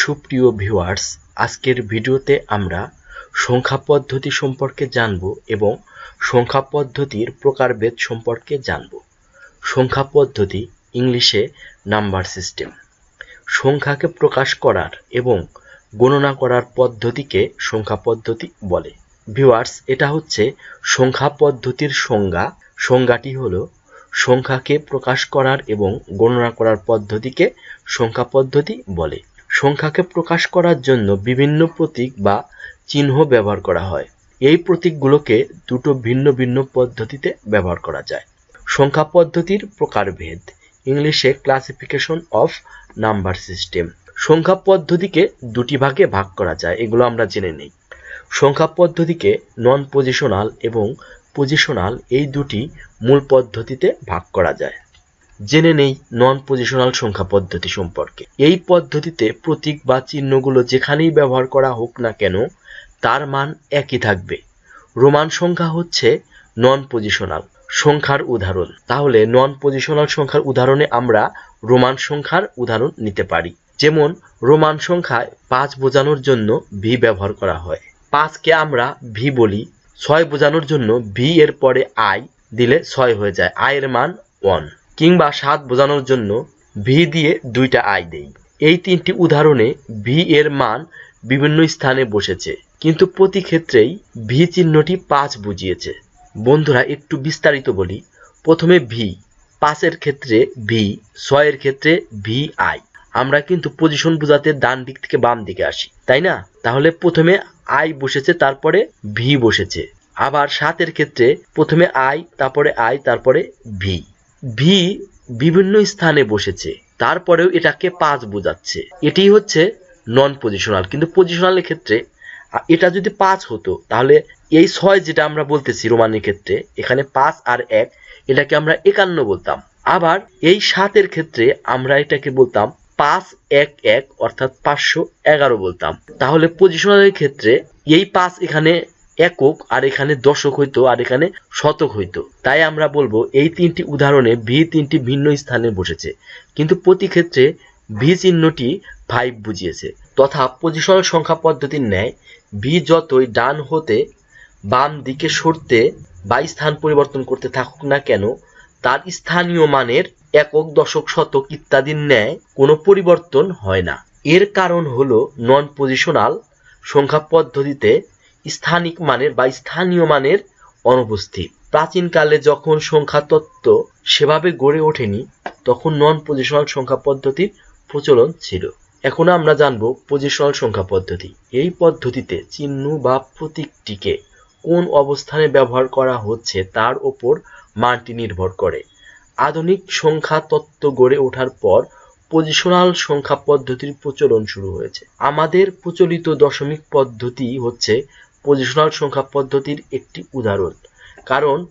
সুপ্রিয় ভিউয়ার্স, আজকের ভিডিওতে আমরা সংখ্যা পদ্ধতি সম্পর্কে জানব এবং সংখ্যা পদ্ধতির প্রকারভেদ সম্পর্কে জানব। সংখ্যা পদ্ধতি ইংলিশে নাম্বার সিস্টেম। সংখ্যাকে প্রকাশ করার এবং গণনা করার পদ্ধতিকে সংখ্যা পদ্ধতি বলে। ভিউয়ার্স, এটা হচ্ছে সংখ্যা পদ্ধতির সংজ্ঞা। সংজ্ঞাটি হলো সংখ্যাকে প্রকাশ করার এবং গণনা করার পদ্ধতিকে সংখ্যা পদ্ধতি বলে। সংখ্যাকে প্রকাশ করার জন্য বিভিন্ন প্রতীক বা চিহ্ন ব্যবহার করা হয়। এই প্রতীকগুলোকে দুটো ভিন্ন ভিন্ন পদ্ধতিতে ব্যবহার করা যায়। সংখ্যা পদ্ধতির প্রকারভেদ। ইংলিশে ক্লাসিফিকেশন অফ নাম্বার সিস্টেম সংখ্যা পদ্ধতিকে দুটি ভাগে ভাগ করা যায়, এগুলো আমরা জেনে নেই। সংখ্যা পদ্ধতিকে নন পজিশনাল এবং পজিশনাল এই দুটি মূল পদ্ধতিতে ভাগ করা যায়। জেনে নেই নন পজিশনাল সংখ্যা পদ্ধতি সম্পর্কে। এই পদ্ধতিতে প্রতীক বা চিহ্নগুলো যেখানেই ব্যবহার করা হোক না কেন, তার মান একই থাকবে। রোমান সংখ্যা হচ্ছে নন পজিশনাল সংখ্যার উদাহরণ। তাহলে নন পজিশনাল সংখ্যার উদাহরণে আমরা রোমান সংখ্যার উদাহরণ নিতে পারি। যেমন, রোমান সংখ্যায় পাঁচ বোঝানোর জন্য ভি ব্যবহার করা হয়। পাঁচকে আমরা ভি বলি, ছয় বোঝানোর জন্য ভি এর পরে আই দিলে ছয় হয়ে যায়। আয়ের মান ওয়ান কিংবা সাত বোঝানোর জন্য ভি দিয়ে দুইটা আই দেই। এই তিনটি উদাহরণে ভি এর মান বিভিন্ন স্থানে বসেছে, কিন্তু প্রতি ক্ষেত্রেই ভি চিহ্নটি পাঁচ বুঝিয়েছে। বন্ধুরা, একটু বিস্তারিত বলি। প্রথমে ভি পাঁচের ক্ষেত্রে ভি ছয়ের ক্ষেত্রে ভি আই আমরা কিন্তু পজিশন বোঝাতে ডান দিক থেকে বাম দিকে আসি, তাই না? তাহলে প্রথমে আই বসেছে, তারপরে ভি বসেছে। আবার সাতের ক্ষেত্রে প্রথমে আই তারপরে আই তারপরে ভি ভি বিভিন্ন স্থানে বসেছে, তারপরেও এটাকে পাঁচ বোঝাচ্ছে। এটি হচ্ছে নন পজিশনাল কিন্তু পজিশনালের ক্ষেত্রে এটা যদি পাঁচ হতো, তাহলে এই ছয় যেটা আমরা বলতেছি রোমানের ক্ষেত্রে, এখানে পাঁচ আর এক, এটাকে আমরা একান্ন বলতাম। আবার এই সাতের ক্ষেত্রে আমরা এটাকে বলতাম পাঁচ এক এক, অর্থাৎ পাঁচশো এগারো বলতাম। তাহলে পজিশনালের ক্ষেত্রে এই পাঁচ এখানে একক আর এখানে দশক হইতো আর এখানে শতক হইতো। তাই আমরা বলব এই তিনটি উদাহরণে ভি তিনটি ভিন্ন স্থানে বসেছে। কিন্তু প্রতি ক্ষেত্রে ভি চিহ্নটি ফাইভ বুঝিয়েছে। তথা পজিশনাল সংখ্যা পদ্ধতির ন্যায় ভি যতই ডান হতে বাম দিকে সরতে বা স্থান পরিবর্তন করতে থাকুক না কেন, তার স্থানীয় মানের একক, দশক, শতক ইত্যাদির ন্যায় কোনো পরিবর্তন হয় না। এর কারণ হলো নন পজিশনাল সংখ্যা পদ্ধতিতে স্থানিক মানের বা স্থানীয় মানের অনুপস্থিত। প্রাচীনকালে যখন সংখ্যা তত্ত্ব সেভাবে গড়ে ওঠেনি, তখন নন পজিশনাল সংখ্যা পদ্ধতির প্রচলন ছিল। এখন আমরা জানব পজিশনাল সংখ্যা পদ্ধতি। এই পদ্ধতিতে চিহ্ন বা প্রতীকটিকে কোন অবস্থানে ব্যবহার করা হচ্ছে তার ওপর মানটি নির্ভর করে। আধুনিক সংখ্যা তত্ত্ব গড়ে ওঠার পর পজিশনাল সংখ্যা পদ্ধতির প্রচলন শুরু হয়েছে। আমাদের প্রচলিত দশমিক পদ্ধতি হচ্ছে পজিশনাল সংখ্যা পদ্ধতির একটি উদাহরণ। কারণ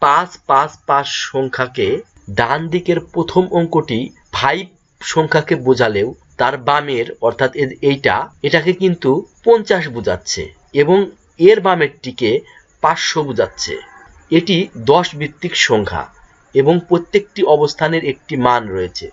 পাঁচ পাঁচ পাঁচ সংখ্যাকে ডান দিকের প্রথম অঙ্কটি ফাইভ সংখ্যাকে বোঝালেও তার বামের, অর্থাৎ এইটা, এটাকে কিন্তু পঞ্চাশ বোঝাচ্ছে এবং এর বামেরটিকে পাঁচশো বোঝাচ্ছে। এটি দশ ভিত্তিক সংখ্যা এবং প্রত্যেকটি অবস্থানের একটি মান রয়েছে।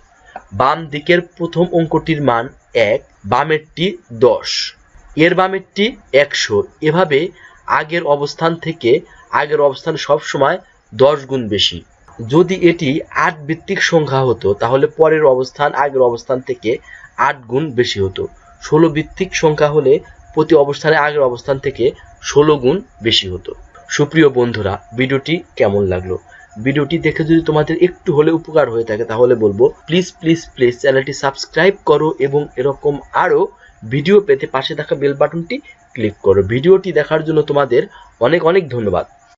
বাম দিকের প্রথম অঙ্কটির মান এক, বামেরটি দশ। এর বামেরটি একশো। এভাবে আগের অবস্থান থেকে আগের অবস্থান সবসময় দশ গুণ বেশি। যদি এটি আট ভিত্তিক সংখ্যা হতো, তাহলে পরের অবস্থান আগের অবস্থান থেকে আট গুণ বেশি হতো। ষোলো ভিত্তিক সংখ্যা হলে প্রতি অবস্থানে আগের অবস্থান থেকে ষোলো গুণ বেশি হতো। সুপ্রিয় বন্ধুরা, ভিডিওটি কেমন লাগল? ভিডিওটি দেখে যদি তোমাদের একটু হলে উপকার হয়ে থাকে, তাহলে বলব প্লিজ প্লিজ প্লিজ চ্যানেলটি সাবস্ক্রাইব করো এবং এরকম আরও ভিডিও পেতে পাশে থাকা বেল বাটনটি ক্লিক করো। ভিডিওটি দেখার জন্য তোমাদের অনেক অনেক ধন্যবাদ।